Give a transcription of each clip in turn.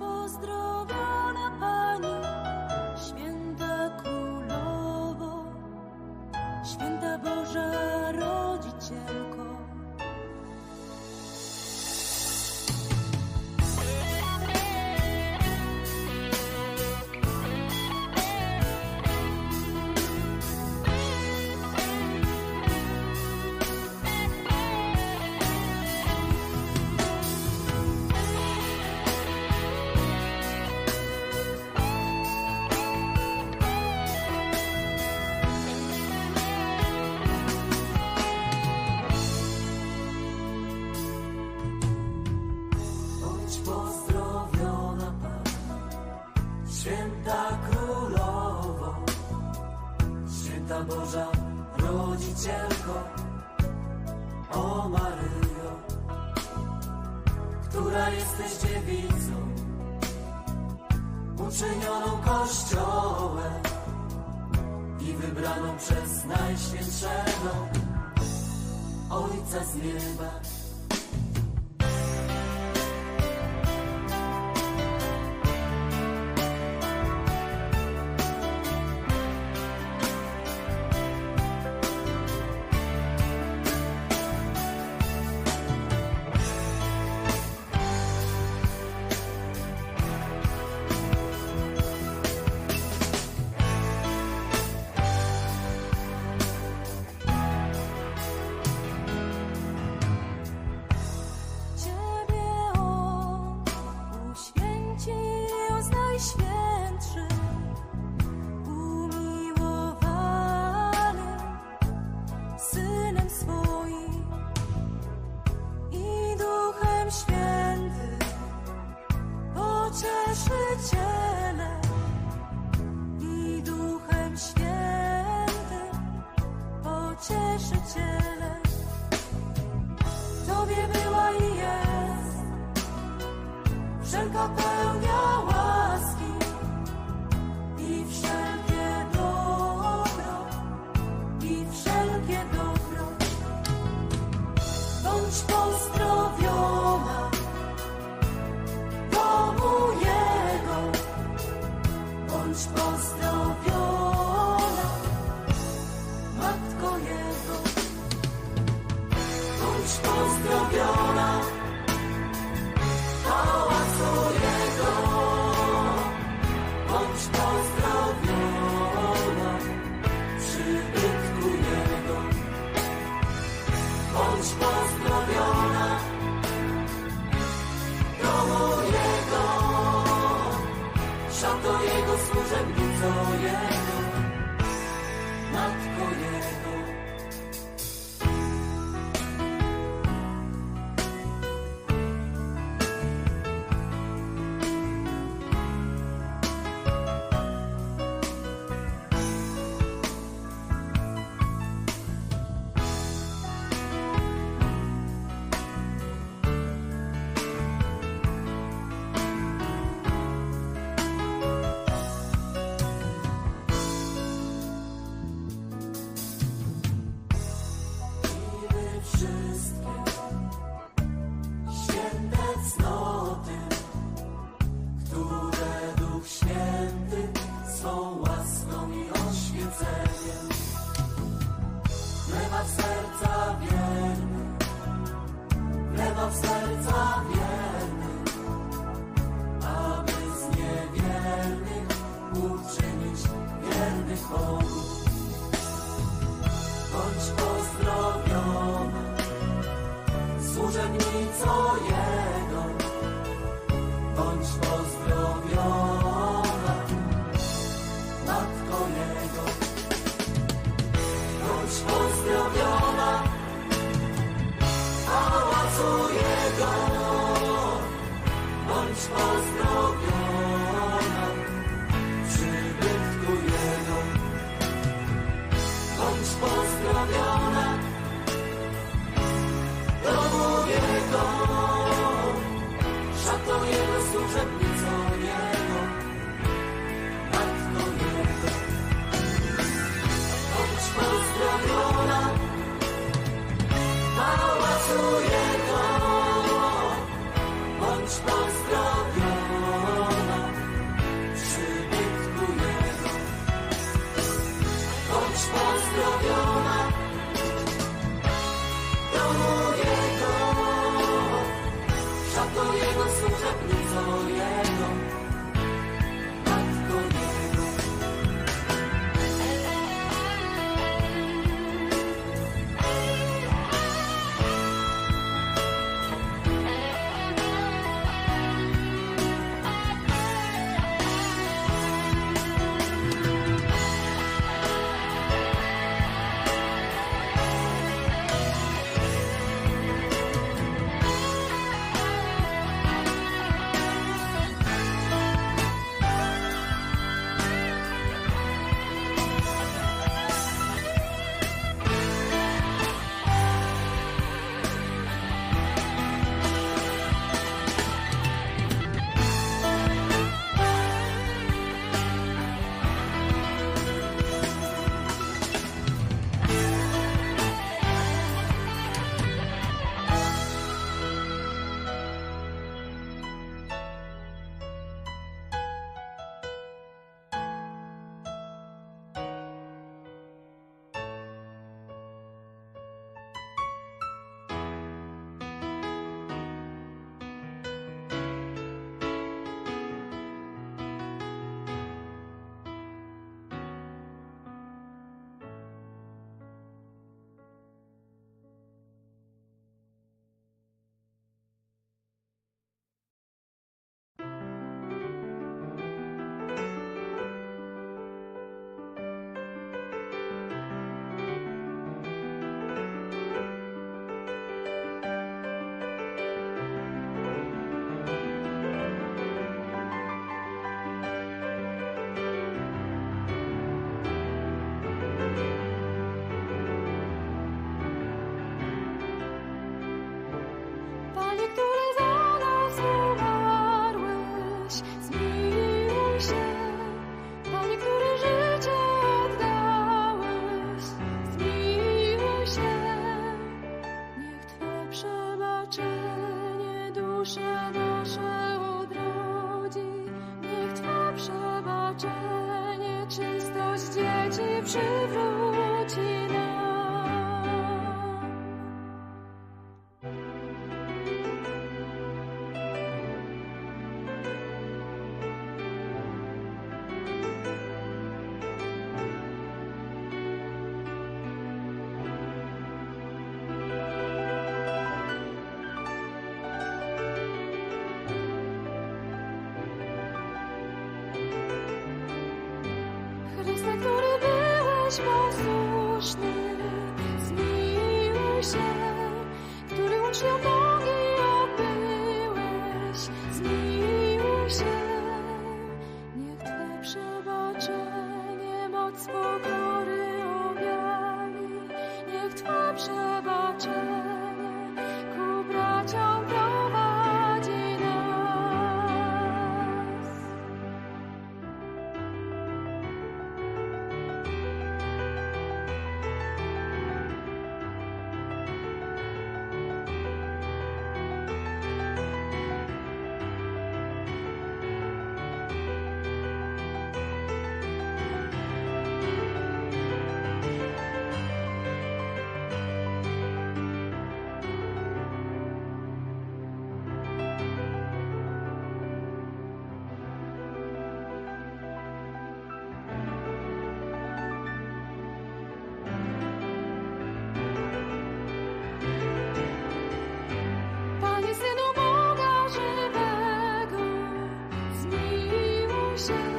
Pozdrowiona Pani, święta królowo, święta Boża rodzicielko. Boża, rodzicielko, o Maryjo, która jesteś dziewicą, uczynioną Kościołem i wybraną przez Najświętszego Ojca z nieba. 却 Savior. Ci przywróci zmiłuj zmiłuj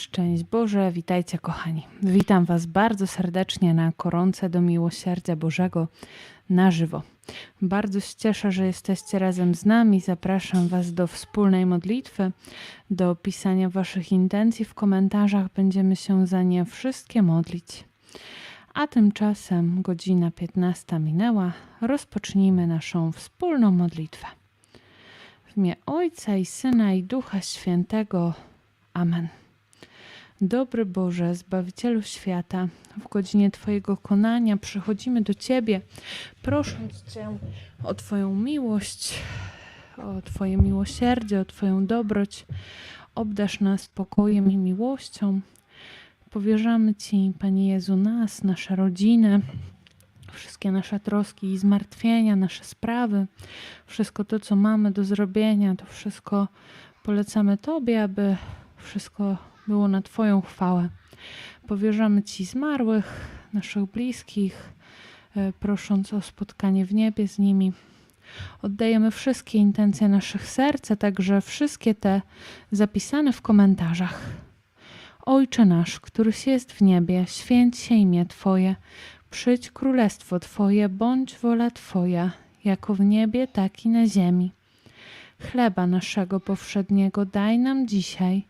Szczęść Boże, witajcie kochani. Witam Was bardzo serdecznie na koronce do miłosierdzia Bożego na żywo. Bardzo się cieszę, że jesteście razem z nami. Zapraszam Was do wspólnej modlitwy, do pisania Waszych intencji w komentarzach. Będziemy się za nie wszystkie modlić. A tymczasem godzina 15 minęła. Rozpocznijmy naszą wspólną modlitwę. W imię Ojca i Syna i Ducha Świętego. Amen. Dobry Boże, Zbawicielu świata, w godzinie Twojego konania przychodzimy do Ciebie, prosząc Cię o Twoją miłość, o Twoje miłosierdzie, o Twoją dobroć. Obdasz nas spokojem i miłością. Powierzamy Ci, Panie Jezu, nas, nasze rodziny, wszystkie nasze troski i zmartwienia, nasze sprawy, wszystko to, co mamy do zrobienia, to wszystko polecamy Tobie, aby wszystko było na Twoją chwałę. Powierzamy Ci zmarłych, naszych bliskich, e, prosząc o spotkanie w niebie z nimi. Oddajemy wszystkie intencje naszych serc, a także wszystkie te zapisane w komentarzach. Ojcze nasz, któryś jest w niebie, święć się imię Twoje, przyjdź królestwo Twoje, bądź wola Twoja, jako w niebie, tak i na ziemi. Chleba naszego powszedniego daj nam dzisiaj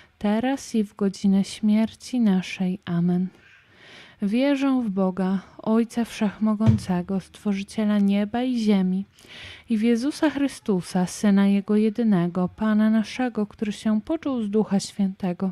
teraz i w godzinę śmierci naszej. Amen. Wierzę w Boga, Ojca Wszechmogącego, Stworzyciela nieba i ziemi, i w Jezusa Chrystusa, Syna Jego jedynego, Pana naszego, który się począł z Ducha Świętego.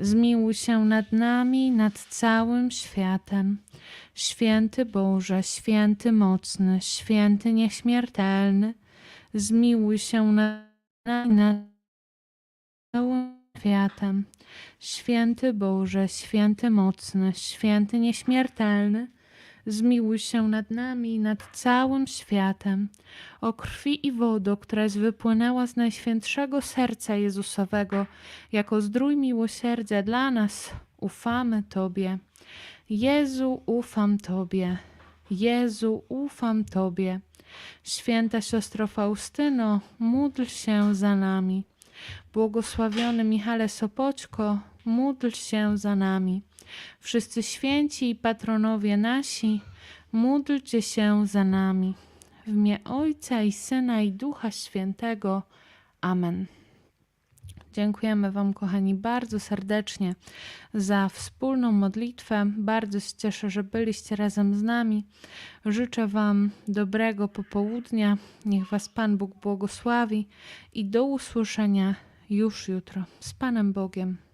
zmiłuj się nad nami, nad całym światem. Święty Boże, święty mocny, święty nieśmiertelny, zmiłuj się nad nami, nad całym światem. Święty Boże, święty mocny, święty nieśmiertelny, zmiłuj się nad nami i nad całym światem. O krwi i wodo, która wypłynęła z najświętszego serca Jezusowego, jako zdrój miłosierdzia dla nas, ufamy Tobie. Jezu, ufam Tobie. Jezu, ufam Tobie. Święta siostro Faustyno, módl się za nami. Błogosławiony Michale Sopoćko, módl się za nami. Wszyscy święci i patronowie nasi, módlcie się za nami. W imię Ojca i Syna i Ducha Świętego. Amen. Dziękujemy Wam, kochani, bardzo serdecznie za wspólną modlitwę. Bardzo się cieszę, że byliście razem z nami. Życzę Wam dobrego popołudnia. Niech Was Pan Bóg błogosławi i do usłyszenia już jutro. Z Panem Bogiem.